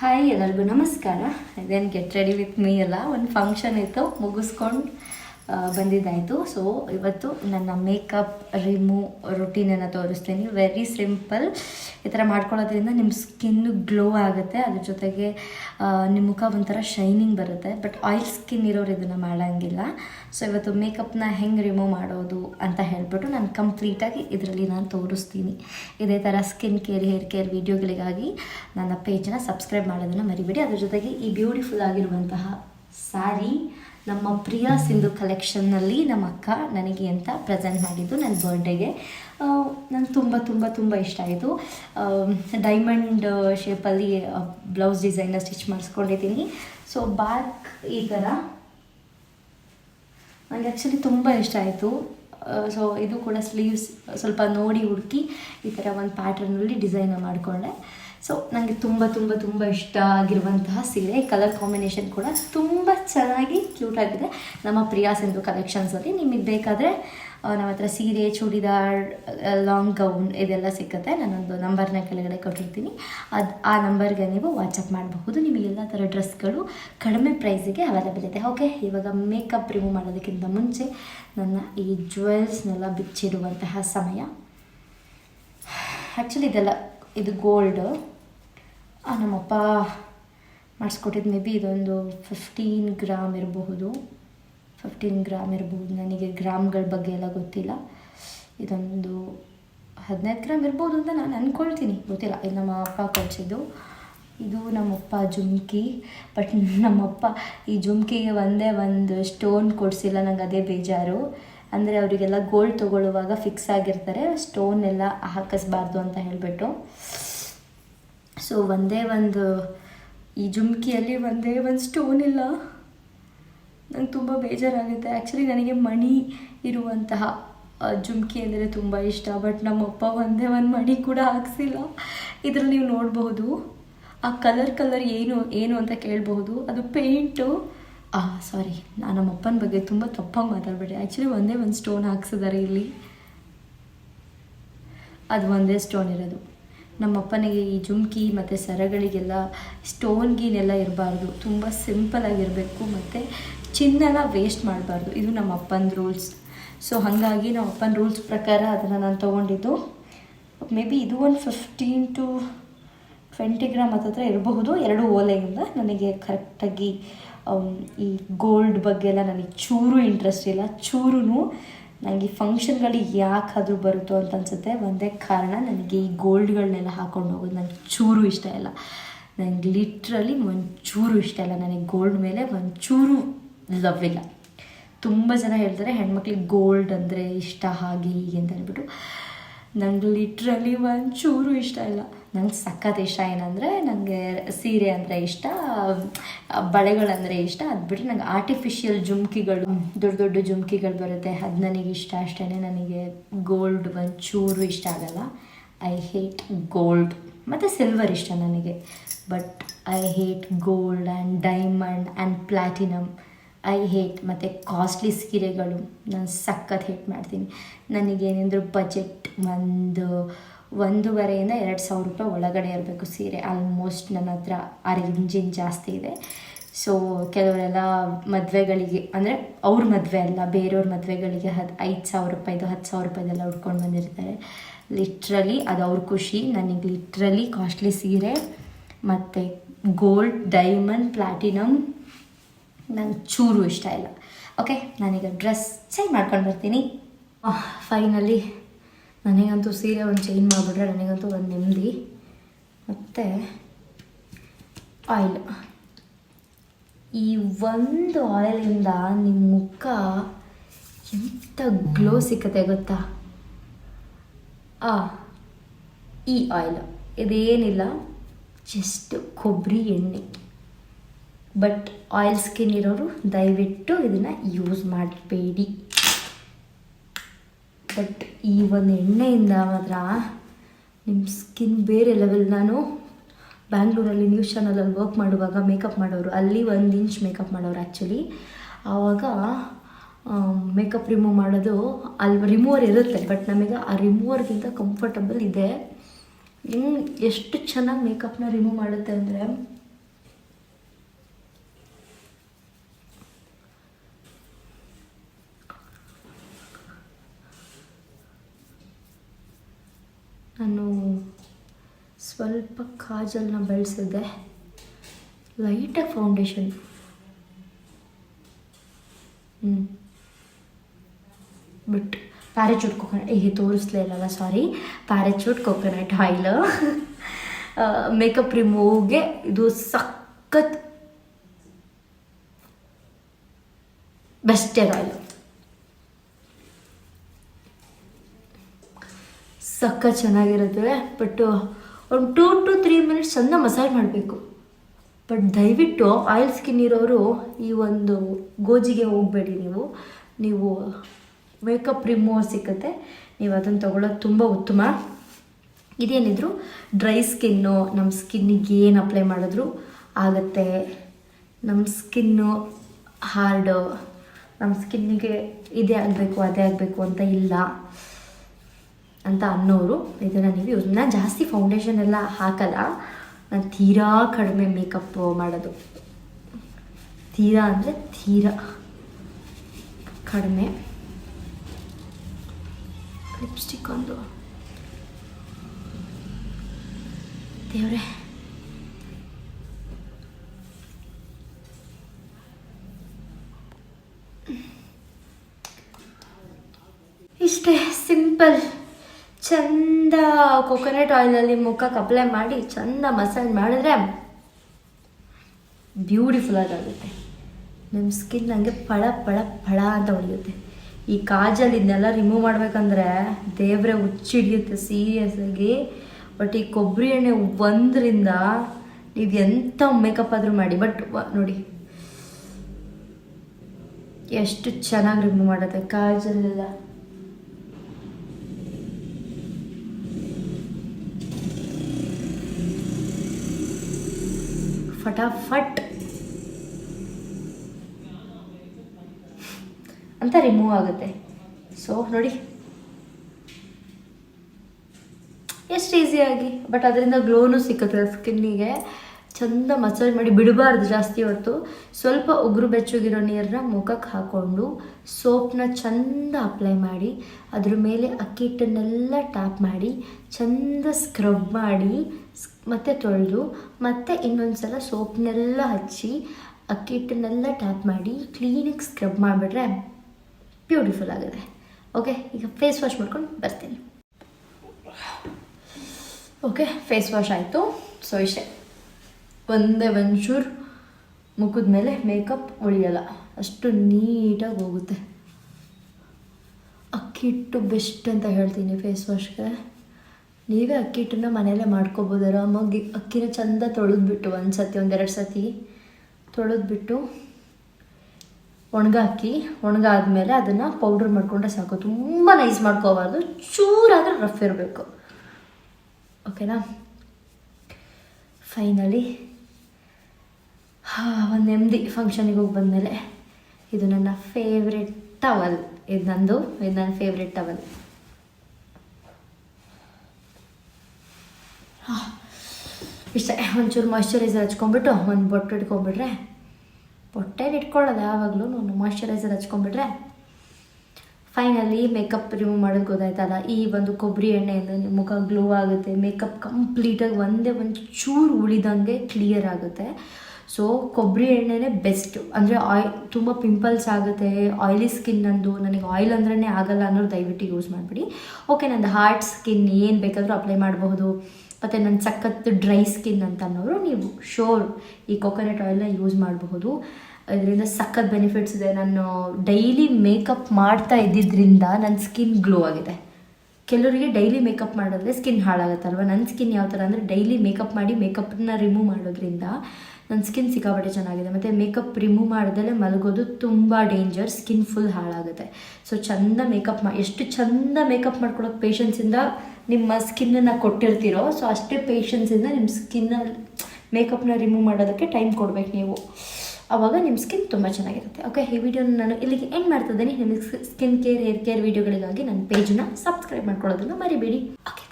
Hi ಎಲ್ಲರಿಗೂ ನಮಸ್ಕಾರ. Then get ready with me ಎಲ್ಲ. ಒಂದು ಫಂಕ್ಷನ್ ಇತ್ತು ಮುಗಿಸ್ಕೊಂಡು ಬಂದಿದ್ದಾಯಿತು. ಸೊ ಇವತ್ತು ನನ್ನ ಮೇಕಪ್ ರಿಮೂವ್ ರೊಟೀನನ್ನು ತೋರಿಸ್ತೀನಿ. ವೆರಿ ಸಿಂಪಲ್ ಈ ಥರ ಮಾಡ್ಕೊಳ್ಳೋದ್ರಿಂದ ನಿಮ್ಮ ಸ್ಕಿನ್ನು ಗ್ಲೋ ಆಗುತ್ತೆ. ಅದ್ರ ಜೊತೆಗೆ ನಿಮ್ಮ ಮುಖ ಒಂಥರ ಶೈನಿಂಗ್ ಬರುತ್ತೆ. ಬಟ್ ಆಯಿಲ್ ಸ್ಕಿನ್ ಇರೋರು ಇದನ್ನು ಮಾಡೋಂಗಿಲ್ಲ. ಸೊ ಇವತ್ತು ಮೇಕಪ್ನ ಹೆಂಗೆ ರಿಮೂವ್ ಮಾಡೋದು ಅಂತ ಹೇಳ್ಬಿಟ್ಟು ನಾನು ಕಂಪ್ಲೀಟಾಗಿ ಇದರಲ್ಲಿ ನಾನು ತೋರಿಸ್ತೀನಿ. ಇದೇ ಥರ ಸ್ಕಿನ್ ಕೇರ್ ಹೇರ್ ಕೇರ್ ವೀಡಿಯೋಗಳಿಗಾಗಿ ನನ್ನ ಪೇಜನ್ನು ಸಬ್ಸ್ಕ್ರೈಬ್ ಮಾಡೋದನ್ನು ಮರಿಬೇಡಿ. ಅದ್ರ ಜೊತೆಗೆ ಈ ಬ್ಯೂಟಿಫುಲ್ ಆಗಿರುವಂತಹ ಸ್ಯಾರಿ ನಮ್ಮ ಪ್ರಿಯ ಸಿಂಧು ಕಲೆಕ್ಷನ್ನಲ್ಲಿ ನಮ್ಮ ಅಕ್ಕ ನನಗೆ ಅಂತ ಪ್ರೆಸೆಂಟ್ ಮಾಡಿದ್ದು ನನ್ನ ಬರ್ಡೇಗೆ ನಂಗೆ ತುಂಬ ತುಂಬ ತುಂಬ ಇಷ್ಟ ಆಯಿತು. ಡೈಮಂಡ್ ಶೇಪಲ್ಲಿ ಬ್ಲೌಸ್ ಡಿಸೈನ ಸ್ಟಿಚ್ ಮಾಡಿಸ್ಕೊಂಡಿದ್ದೀನಿ. ಸೊ ಬ್ಯಾಕ್ ಈ ಥರ ನನಗೆ ಆ್ಯಕ್ಚುಲಿ ತುಂಬ ಇಷ್ಟ ಆಯಿತು. ಸೊ ಇದು ಕೂಡ ಸ್ಲೀವ್ಸ್ ಸ್ವಲ್ಪ ನೋಡಿ ಹುಡುಕಿ ಈ ಥರ ಒಂದು ಪ್ಯಾಟ್ರನಲ್ಲಿ ಡಿಸೈನ್ ಮಾಡಿಕೊಂಡೆ. ಸೊ ನನಗೆ ತುಂಬ ತುಂಬ ತುಂಬ ಇಷ್ಟ ಆಗಿರುವಂತಹ ಸೀರೆ ಕಲರ್ ಕಾಂಬಿನೇಷನ್ ಕೂಡ ತುಂಬ ಚೆನ್ನಾಗಿ ಕ್ಯೂಟ್ ಆಗಿದೆ. ನಮ್ಮ ಪ್ರಿಯಾ ಸಿಂಧು ಕಲೆಕ್ಷನ್ಸಲ್ಲಿ ನಿಮಗೆ ಬೇಕಾದರೆ ನಮ್ಮ ಹತ್ರ ಸೀರೆ, ಚೂಡಿದಾರ್ ಲಾಂಗ್ ಗೌನ್ ಇದೆಲ್ಲ ಸಿಕ್ಕತ್ತೆ. ನಾನೊಂದು ನಂಬರ್ನ ಕೆಳಗಡೆ ಕೊಟ್ಟಿರ್ತೀನಿ. ಅದು, ಆ ನಂಬರ್ಗೆ ನೀವು ವಾಟ್ಸಪ್ ಮಾಡಬಹುದು. ನಿಮಗೆ ಎಲ್ಲ ಥರ ಡ್ರೆಸ್ಗಳು ಕಡಿಮೆ ಪ್ರೈಸಿಗೆ ಅವೈಲೇಬಲ್ ಇದೆ. ಓಕೆ ಇವಾಗ ಮೇಕಪ್ ರಿಮೂವ್ ಮಾಡೋದಕ್ಕಿಂತ ಮುಂಚೆ ನನ್ನ ಈ ಜ್ಯುವೆಲ್ಸ್ನೆಲ್ಲ ಬಿಚ್ಚಿಡುವಂತಹ ಸಮಯ. ಆ್ಯಕ್ಚುಲಿ ಇದೆಲ್ಲ, ಇದು ಗೋಲ್ಡ್ ನಮ್ಮಪ್ಪ ಮಾಡಿಸ್ಕೊಟ್ಟಿದ್ದು ಮೇ ಬಿ ಇದೊಂದು ಫಿಫ್ಟೀನ್ ಗ್ರಾಮ್ ಇರಬಹುದು. ಫಿಫ್ಟೀನ್ ಗ್ರಾಮ್ ಇರಬಹುದು. ನನಗೆ ಗ್ರಾಮ್ಗಳ ಬಗ್ಗೆ ಎಲ್ಲ ಗೊತ್ತಿಲ್ಲ. ಇದೊಂದು ಹದಿನೈದು ಗ್ರಾಮ್ ಇರ್ಬೋದು ಅಂತ ನಾನು ಅಂದ್ಕೊಳ್ತೀನಿ ಗೊತ್ತಿಲ್ಲ. ಇದು ನಮ್ಮ ಅಪ್ಪ ಕಳಿಸಿದ್ದು ಇದು ನಮ್ಮಪ್ಪ ಜುಮ್ಕಿ. ಬಟ್ ನಮ್ಮಪ್ಪ ಈ ಜುಮ್ಕಿಗೆ ಒಂದೇ ಒಂದು ಸ್ಟೋನ್ ಕೊಡಿಸಿಲ್ಲ. ನಂಗೆ ಅದೇ ಬೇಜಾರು. ಅಂದರೆ ಅವರಿಗೆಲ್ಲ ಗೋಲ್ಡ್ ತೊಗೊಳ್ಳುವಾಗ ಫಿಕ್ಸ್ ಆಗಿರ್ತಾರೆ. ಸ್ಟೋನ್ ಎಲ್ಲ ಹಾಕಿಸ್ಬಾರ್ದು ಅಂತ ಹೇಳಿಬಿಟ್ಟು. ಸೊ ಒಂದೇ ಒಂದು, ಈ ಜುಮ್ಕಿಯಲ್ಲಿ ಒಂದೇ ಒಂದು ಸ್ಟೋನ್ ಇಲ್ಲ. ನಂಗೆ ತುಂಬ ಬೇಜಾರಾಗುತ್ತೆ. ಆ್ಯಕ್ಚುಲಿ ನನಗೆ ಮಣಿ ಇರುವಂತಹ ಜುಮ್ಕಿ ಅಂದರೆ ತುಂಬ ಇಷ್ಟ. ಬಟ್ ನಮ್ಮಪ್ಪ ಒಂದೇ ಒಂದು ಮಣಿ ಕೂಡ ಹಾಕ್ಸಿಲ್ಲ. ಇದರಲ್ಲಿ ನೀವು ನೋಡಬಹುದು, ಆ ಕಲರ್ ಕಲರ್ ಏನು ಏನು ಅಂತ ಕೇಳಬಹುದು. ಅದು ಪೇಂಟು ಆ ಸಾರಿ ನಾನು ನಮ್ಮಪ್ಪನ ಬಗ್ಗೆ ತುಂಬ ತಪ್ಪಾಗಿ ಮಾತಾಡಬೇಡಿ ಆ್ಯಕ್ಚುಲಿ ಒಂದೇ ಒಂದು ಸ್ಟೋನ್ ಹಾಕ್ಸಿದ್ದಾರೆ ಇಲ್ಲಿ. ಅದು ಒಂದೇ ಸ್ಟೋನ್ ಇರೋದು. ನಮ್ಮಪ್ಪನಿಗೆ ಈ ಜುಮ್ಕಿ ಮತ್ತು ಸರಗಳಿಗೆಲ್ಲ ಸ್ಟೋನ್ ಗೀನೆಲ್ಲ ಇರಬಾರ್ದು. ತುಂಬ ಸಿಂಪಲ್ ಆಗಿರಬೇಕು ಮತ್ತು ಚಿನ್ನನ ವೇಸ್ಟ್ ಮಾಡಬಾರ್ದು. ಇದು ನಮ್ಮ ಅಪ್ಪನ ರೂಲ್ಸ್. ಸೊ ಹಾಗಾಗಿ ನಮ್ಮ ಅಪ್ಪನ ರೂಲ್ಸ್ ಪ್ರಕಾರ ಅದನ್ನು ನಾನು ತೊಗೊಂಡಿದ್ದು. ಮೇ ಬಿ ಇದು ಒಂದು ಫಿಫ್ಟೀನ್ ಟು ಟ್ವೆಂಟಿ ಗ್ರಾಮ್ ಹತ್ರ ಇರಬಹುದು. ಎರಡು ಓಲೆಯಿಂದ ನನಗೆ ಕರೆಕ್ಟಾಗಿ ಈ ಗೋಲ್ಡ್ ಬಗ್ಗೆ ಎಲ್ಲ ನನಗೆ ಚೂರು ಇಂಟ್ರೆಸ್ಟ್ ಇಲ್ಲ. ಚೂರು ನನಗೆ ಈ ಫಂಕ್ಷನ್ಗಳಿಗೆ ಯಾಕಾದರೂ ಬರುತ್ತೋ ಅಂತ ಅನ್ಸುತ್ತೆ. ಒಂದೇ ಕಾರಣ ನನಗೆ ಈ ಗೋಲ್ಡ್ಗಳನ್ನೆಲ್ಲ ಹಾಕೊಂಡು ಹೋಗೋದು ನನಗೆ ಚೂರು ಇಷ್ಟ ಇಲ್ಲ. ನನಗೆ ಲಿಟ್ರಲಿ ಒಂಚೂರು ಇಷ್ಟ ಇಲ್ಲ. ನನಗೆ ಗೋಲ್ಡ್ ಮೇಲೆ ಒಂಚೂರು ಲವ್ ಇಲ್ಲ. ತುಂಬ ಜನ ಹೇಳ್ತಾರೆ, ಹೆಣ್ಮಕ್ಳಿಗೆ ಗೋಲ್ಡ್ ಅಂದರೆ ಇಷ್ಟ, ಹಾಗೆ ಹೀಗೆ ಅಂತ ಹೇಳ್ಬಿಟ್ಟು. ನಂಗೆ ಲಿಟ್ರಲಿ ಒಂಚೂರು ಇಷ್ಟ ಇಲ್ಲ. ನಂಗೆ ಸಖತ್ ಇಷ್ಟ ಏನಂದರೆ ನನಗೆ ಸೀರೆ ಅಂದರೆ ಇಷ್ಟ ಬಳೆಗಳಂದರೆ ಇಷ್ಟ. ಅದು ಬಿಟ್ಟರೆ ನಂಗೆ ಆರ್ಟಿಫಿಷಿಯಲ್ ಜುಮ್ಕಿಗಳು, ದೊಡ್ಡ ದೊಡ್ಡ ಜುಮ್ಕಿಗಳು ಬರುತ್ತೆ. ಅದು ನನಗೆ ಇಷ್ಟ ಅಷ್ಟೇ ನನಗೆ ಗೋಲ್ಡ್ ಒಂಚೂರು ಇಷ್ಟ ಆಗಲ್ಲ. ಐ ಹೇಟ್ ಗೋಲ್ಡ್ ಮತ್ತು ಸಿಲ್ವರ್ ಇಷ್ಟ ನನಗೆ. But I hate gold and diamond and platinum I hate ಮತ್ತು ಕಾಸ್ಟ್ಲಿ ಸೀರೆಗಳು. ನಾನು ಸಖತ್ ಹೇಟ್ ಮಾಡ್ತೀನಿ. ನನಗೇನೆಂದ್ರೂ ಬಜೆಟ್ ಒಂದು ಒಂದೂವರೆಯಿಂದ ಎರಡು ಸಾವಿರ ರೂಪಾಯಿ ಒಳಗಡೆ ಇರಬೇಕು ಸೀರೆ. ಆಲ್ಮೋಸ್ಟ್ ನನ್ನ ಹತ್ರ ಆ ರೇಂಜಿನ ಜಾಸ್ತಿ ಇದೆ. ಸೊ ಕೆಲವರೆಲ್ಲ ಮದುವೆಗಳಿಗೆ, ಅಂದರೆ ಅವ್ರ ಮದುವೆ ಅಲ್ಲ, ಬೇರೆಯವ್ರ ಮದುವೆಗಳಿಗೆ ಹತ್ತು ಐದು ಸಾವಿರ ರೂಪಾಯಿದು ಹತ್ತು ಸಾವಿರ ರೂಪಾಯಿದೆಲ್ಲ ಉಟ್ಕೊಂಡು ಬಂದಿರ್ತಾರೆ. ಲಿಟ್ರಲಿ ಅದು ಅವ್ರ ಖುಷಿ, ನನಗೆ ಲಿಟ್ರಲಿ ಕಾಸ್ಟ್ಲಿ ಸೀರೆ ಮತ್ತು ಗೋಲ್ಡ್ ಡೈಮಂಡ್ ಪ್ಲ್ಯಾಟಿನಮ್ ನಂಗೆ ಚೂರು ಇಷ್ಟ ಇಲ್ಲ. ಓಕೆ ನಾನೀಗ ಡ್ರೆಸ್ ಚೇಂಜ್ ಮಾಡ್ಕೊಂಡು ಬರ್ತೀನಿ. ಫೈನಲಿ ನನಗಂತೂ ಸೀರೆ ಒಂದು ಚೇಂಜ್ ಮಾಡಿಬಿಟ್ರೆ ನನಗಂತೂ ಒಂದು ನೆಮ್ಮದಿ. ಮತ್ತು ಆಯಿಲ್ ಈ ಒಂದು ಆಯಿಲಿಂದ ನಿಮ್ಮ ಮುಖ ಎಂಥ ಗ್ಲೋ ಸಿಕ್ಕತ್ತೆ ಗೊತ್ತಾ? ಆ, ಈ ಆಯಿಲ್ ಇದೇನಿಲ್ಲ ಜಸ್ಟ್ ಕೊಬ್ಬರಿ ಎಣ್ಣೆ. ಬಟ್ ಆಯಿಲ್ ಸ್ಕಿನ್ ಇರೋರು ದಯವಿಟ್ಟು ಇದನ್ನು ಯೂಸ್ ಮಾಡಬೇಡಿ. ಬಟ್ ಈ ಒಂದು ಎಣ್ಣೆಯಿಂದ ಮಾತ್ರ ನಿಮ್ಮ ಸ್ಕಿನ್ ಬೇರೆ ಲೆವೆಲ್ ನಾನು ಬ್ಯಾಂಗ್ಳೂರಲ್ಲಿ ನ್ಯೂಸ್ ಚಾನಲಲ್ಲಿ ವರ್ಕ್ ಮಾಡುವಾಗ ಮೇಕಪ್ ಮಾಡೋರು. ಅಲ್ಲಿ ಒಂದು ಇಂಚ್ ಮೇಕಪ್ ಮಾಡೋರು ಆ್ಯಕ್ಚುಲಿ ಆವಾಗ ಮೇಕಪ್ ರಿಮೂವ್ ಮಾಡೋದು ಅಲ್ಲಿ ರಿಮೂವರ್ ಇರುತ್ತೆ. ಬಟ್ ನಮಗೆ ಆ ರಿಮೂವರ್ಗಿಂತ ಕಂಫರ್ಟಬಲ್ ಇದೆ. ಹೆಂಗೆ ಎಷ್ಟು ಚೆನ್ನಾಗಿ ಮೇಕಪ್ನ ರಿಮೂವ್ ಮಾಡುತ್ತೆ ಅಂದರೆ ಸ್ವಲ್ಪ ಕಾಜಲ್ನ ಬಳಸಿದೆ ಲೈಟಾಗಿ ಫೌಂಡೇಶನ್ ಹ್ಞೂ ಬಟ್ ಪ್ಯಾರಾಚೂಟ್ ಕೊಕೊನಟ್ ಈಗ ತೋರಿಸ್ಲೇ ಇಲ್ಲಲ್ಲ sorry Parachute coconut oil makeup ರಿಮೂವ್ಗೆ ಇದು ಸಖತ್ ಬೆಸ್ಟ್ ಏರ್ ಆಯಿಲ್ ಸಖತ್ ಚೆನ್ನಾಗಿರುತ್ತೆ ಬಟ್ ಒಂದು ಟೂ ಟು ತ್ರೀ ಮಿನಿಟ್ಸ್ ಚೆಂದ ಮಸಾಜ್ ಮಾಡಬೇಕು. ಬಟ್ ದಯವಿಟ್ಟು ಆಯಿಲ್ ಸ್ಕಿನ್ ಇರೋರು ಈ ಒಂದು ಗೋಜಿಗೆ ಹೋಗಬೇಡಿ ನೀವು. ನೀವು ಮೇಕಪ್ ರಿಮೂವರ್ ಸಿಗುತ್ತೆ ನೀವು ಅದನ್ನು ತಗೊಳ್ಳೋದು ತುಂಬ ಉತ್ತಮ. ಇದೇನಿದ್ರು ಡ್ರೈ ಸ್ಕಿನ್ನು ನಮ್ಮ ಸ್ಕಿನ್ನಿಗೆ ಏನು ಅಪ್ಲೈ ಮಾಡಿದ್ರು? ಆಗುತ್ತೆ. ನಮ್ಮ ಸ್ಕಿನ್ನು ಹಾರ್ಡು ನಮ್ಮ ಸ್ಕಿನ್ನಿಗೆ ಇದೇ ಆಗಬೇಕು, ಅದೇ ಆಗಬೇಕು ಅಂತ ಇಲ್ಲ. ಅಂತ ಅನ್ನೋರು ಇದನ್ನು ನೀವು ಯೂಸ್ ನಾನು ಜಾಸ್ತಿ ಫೌಂಡೇಶನ್ ಎಲ್ಲ ಹಾಕಲ್ಲ. ನಾನು ತೀರಾ ಕಡಿಮೆ ಮೇಕಪ್ ಮಾಡೋದು. ತೀರಾ ಅಂದರೆ ತೀರಾ. ಕಡಿಮೆ. ಲಿಪ್ಸ್ಟಿಕ್ ಒಂದು. ದೇವ್ರೆ. ಇಷ್ಟೇ ಸಿಂಪಲ್ ಚಂದ ಕೊಕೊನಟ್ ಆಯಿಲಲ್ಲಿ ಮುಖಕ್ಕೆ ಅಪ್ಲೈ ಮಾಡಿ ಚಂದ ಮಸಾಜ್ ಮಾಡಿದ್ರೆ ಬ್ಯೂಟಿಫುಲ್ ಆಗುತ್ತೆ ನಿಮ್ಮ ಸ್ಕಿನ್ ಹಂಗೆ ಫಳ ಫಳ ಫಳ ಅಂತ ಹೊಡೆಯುತ್ತೆ. ಈ ಕಾಜಲ್ ಇದನ್ನೆಲ್ಲ ರಿಮೂವ್ ಮಾಡ್ಬೇಕಂದ್ರೆ ದೇವ್ರೆ ಸೀರಿಯಸ್ ಆಗಿ. ಬಟ್ ಈ ಕೊಬ್ಬರಿ ಎಣ್ಣೆ ಒಂದರಿಂದ ನೀವು ಎಂಥ ಮೇಕಪ್ ಆದರೂ ಮಾಡಿ. ಬಟ್ ನೋಡಿ. ಎಷ್ಟು ಚೆನ್ನಾಗಿ ರಿಮೂವ್ ಮಾಡುತ್ತೆ ಕಾಜಲ್ಲೆಲ್ಲ. ಫಟಾಫಟ್. ಅಂತ ರಿಮೂವ್ ಆಗುತ್ತೆ. ಸೊ ನೋಡಿ. ಎಷ್ಟು ಈಸಿಯಾಗಿ ಬಟ್ ಅದರಿಂದ ಗ್ಲೋನು ಸಿಕ್ಕುತ್ತೆ ಸ್ಕಿನ್ನಿಗೆ ಚಂದ ಮಸಾಜ್ ಮಾಡಿ ಬಿಡಬಾರ್ದು ಜಾಸ್ತಿ ಹೊತ್ತು. ಸ್ವಲ್ಪ ಉಗುರು ಬೆಚ್ಚಗಿರೋ ನೀರನ್ನ ಮುಖಕ್ಕೆ ಹಾಕ್ಕೊಂಡು ಸೋಪ್ನ ಚಂದ ಅಪ್ಲೈ ಮಾಡಿ, ಅದ್ರ ಮೇಲೆ ಅಕ್ಕಿ ಹಿಟ್ಟನ್ನೆಲ್ಲ ಟ್ಯಾಪ್ ಮಾಡಿ, ಚಂದ ಸ್ಕ್ರಬ್ ಮಾಡಿ ಮತ್ತೆ ತೊಳೆದು, ಮತ್ತೆ ಇನ್ನೊಂದು ಸಲ ಸೋಪ್ನೆಲ್ಲ ಹಚ್ಚಿ ಅಕ್ಕಿ ಹಿಟ್ಟನ್ನೆಲ್ಲ ಟ್ಯಾಪ್ ಮಾಡಿ ಕ್ಲೀನಾಗಿ ಸ್ಕ್ರಬ್ ಮಾಡಿಬಿಟ್ರೆ ಬ್ಯೂಟಿಫುಲ್ ಆಗುತ್ತೆ. ಓಕೆ ಈಗ ಫೇಸ್ ವಾಶ್ ಮಾಡ್ಕೊಂಡು ಬರ್ತೀನಿ. ಓಕೆ ಫೇಸ್ ವಾಶ್ ಆಯಿತು. ಸೊ ಇಷ್ಟೇ. ಒಂದೇ ಒಂಚೂರು ಮುಖದ ಮೇಲೆ ಮೇಕಪ್ ಉಳಿಯಲ್ಲ. ಅಷ್ಟು ನೀಟಾಗಿ ಹೋಗುತ್ತೆ. ಅಕ್ಕಿ ಹಿಟ್ಟು ಬೆಸ್ಟ್ ಅಂತ ಹೇಳ್ತೀನಿ ಫೇಸ್ ವಾಶ್ಗೆ ನೀವೇ ಅಕ್ಕಿ ಹಿಟ್ಟನ್ನ ಮನೆಯಲ್ಲೇ ಮಾಡ್ಕೋಬೋದು ಆರಾಮಾಗಿ ಅಕ್ಕಿನ ಚಂದ ತೊಳೆದ್ಬಿಟ್ಟು ಒಂದು ಸತಿ ಒಂದೆರಡು ಸತಿ ತೊಳೆದ್ಬಿಟ್ಟು ಒಣಗಾಕಿ, ಒಣಗಾದ್ಮೇಲೆ ಅದನ್ನು ಪೌಡ್ರ್ ಮಾಡಿಕೊಂಡ್ರೆ ಸಾಕು. ತುಂಬ ನೈಸ್ ಮಾಡ್ಕೋಬಾರ್ದು. ಚೂರಾದರೆ ರಫ್ ಇರಬೇಕು. ಓಕೆನಾ ಫೈನಲಿ ಹಾಂ, ಒಂದು ನೆಮ್ಮದಿ ಫಂಕ್ಷನಿಗೆ ಹೋಗಿ ಬಂದಮೇಲೆ ಇದು ನನ್ನ ಫೇವ್ರೆಟ್ ಟವಲ್ ಇದು ನಂದು, ಇದು ನನ್ನ ಫೇವ್ರೆಟ್ ಟವಲ್ ಇಷ್ಟೇ ಒಂಚೂರು ಮಾಯ್ಶ್ಚರೈಸರ್ ಹಚ್ಕೊಂಬಿಟ್ಟು ಒಂದು ಬೊಟ್ಟೆ ಇಟ್ಕೊಂಡ್ಬಿಟ್ರೆ, ಬೊಟ್ಟೆನ ಇಟ್ಕೊಳ್ಳೋದು ಯಾವಾಗಲೂ ಮಾಯ್ಶ್ಚರೈಸರ್ ಹಚ್ಕೊಂಡ್ಬಿಟ್ರೆ. ಫೈನಲಿ ಮೇಕಪ್ ರಿಮೂವ್ ಮಾಡೋದು ಗೊತ್ತಾಯ್ತಲ್ಲ ಈ ಒಂದು ಕೊಬ್ಬರಿ ಎಣ್ಣೆಯಿಂದ ನಿಮ್ಮ ಮುಖ ಗ್ಲೋ ಆಗುತ್ತೆ ಮೇಕಪ್ ಕಂಪ್ಲೀಟಾಗಿ ಒಂದೇ ಒಂದು ಚೂರು ಉಳಿದಂಗೆ ಕ್ಲಿಯರ್ ಆಗುತ್ತೆ. ಸೊ ಕೊಬ್ಬರಿ ಎಣ್ಣೆನೇ ಬೆಸ್ಟು ಅಂದರೆ ಆಯ್ ತುಂಬ ಪಿಂಪಲ್ಸ್ ಆಗುತ್ತೆ ಆಯ್ಲಿ ಸ್ಕಿನ್ ನಂದು, ನನಗೆ ಆಯಿಲ್ ಅಂದ್ರೇ ಆಗಲ್ಲ ಅನ್ನೋರು ದಯವಿಟ್ಟು ಯೂಸ್ ಮಾಡಿಬಿಡಿ. ಓಕೆ ನಂದು ಹಾರ್ಟ್ ಸ್ಕಿನ್ ಏನು ಬೇಕಾದರೂ ಅಪ್ಲೈ ಮಾಡಬಹುದು. ಮತ್ತು ನನ್ನ ಸಖತ್ ಡ್ರೈ ಸ್ಕಿನ್ ಅಂತ ಅನ್ನೋರು ನೀವು ಶೋರ್ ಈ ಕೊಕೊನಟ್ ಆಯಿಲ್ನ ಯೂಸ್ ಮಾಡಬಹುದು. ಇದರಿಂದ ಸಖತ್ ಬೆನಿಫಿಟ್ಸ್ ಇದೆ. ನಾನು ಡೈಲಿ ಮೇಕಪ್ ಮಾಡ್ತಾ ಇದ್ದಿದ್ದರಿಂದ ನನ್ನ ಸ್ಕಿನ್ ಗ್ಲೋ ಆಗಿದೆ. ಕೆಲವರಿಗೆ ಡೈಲಿ ಮೇಕಪ್ ಮಾಡಿದ್ರೆ ಸ್ಕಿನ್ ಹಾಳಾಗುತ್ತಲ್ವ? ನನ್ನ ಸ್ಕಿನ್ ಯಾವ ಥರ ಅಂದರೆ ಡೈಲಿ ಮೇಕಪ್ ಮಾಡಿ ಮೇಕಪ್ನ ರಿಮೂವ್ ಮಾಡೋದ್ರಿಂದ ನನ್ನ ಸ್ಕಿನ್ ಸಿಕ್ಕಾಪಟ್ಟೆ ಚೆನ್ನಾಗಿದೆ. ಮತ್ತು ಮೇಕಪ್ ರಿಮೂವ್ ಮಾಡ್ದಲೇ ಮಲಗೋದು ತುಂಬ ಡೇಂಜರ್ ಸ್ಕಿನ್ ಫುಲ್ ಹಾಳಾಗುತ್ತೆ. ಸೊ ಚಂದ ಮೇಕಪ್ ಮಾ, ಎಷ್ಟು ಚಂದ ಮೇಕಪ್ ಮಾಡ್ಕೊಳ್ಳೋಕೆ ಪೇಷನ್ಸಿಂದ ನಿಮ್ಮ ಸ್ಕಿನ್ನನ್ನು ಕೊಟ್ಟಿರ್ತೀರೋ ಸೊ ಅಷ್ಟೇ ಪೇಷನ್ಸಿಂದ ನಿಮ್ಮ ಸ್ಕಿನ್ನಲ್ಲಿ ಮೇಕಪ್ನ ರಿಮೂವ್ ಮಾಡೋದಕ್ಕೆ ಟೈಮ್ ಕೊಡಬೇಕು ನೀವು. ಆವಾಗ ನಿಮ್ಮ ಸ್ಕಿನ್ ತುಂಬ ಚೆನ್ನಾಗಿರುತ್ತೆ. ಓಕೆ ಈ ವಿಡಿಯೋನ ನಾನು ಇಲ್ಲಿಗೆ ಎಂಡ್ ಮಾಡ್ತಿದ್ದೀನಿ ನಿಮ್ಮ ಸ್ಕಿನ್ ಕೇರ್ ಹೇರ್ ಕೇರ್ ವಿಡಿಯೋಗಳಿಗಾಗಿ ನನ್ನ ಪೇಜನ್ನ ಸಬ್ಸ್ಕ್ರೈಬ್ ಮಾಡ್ಕೊಳ್ಳೋದನ್ನು ಮರಿಬೇಡಿ. ಓಕೆ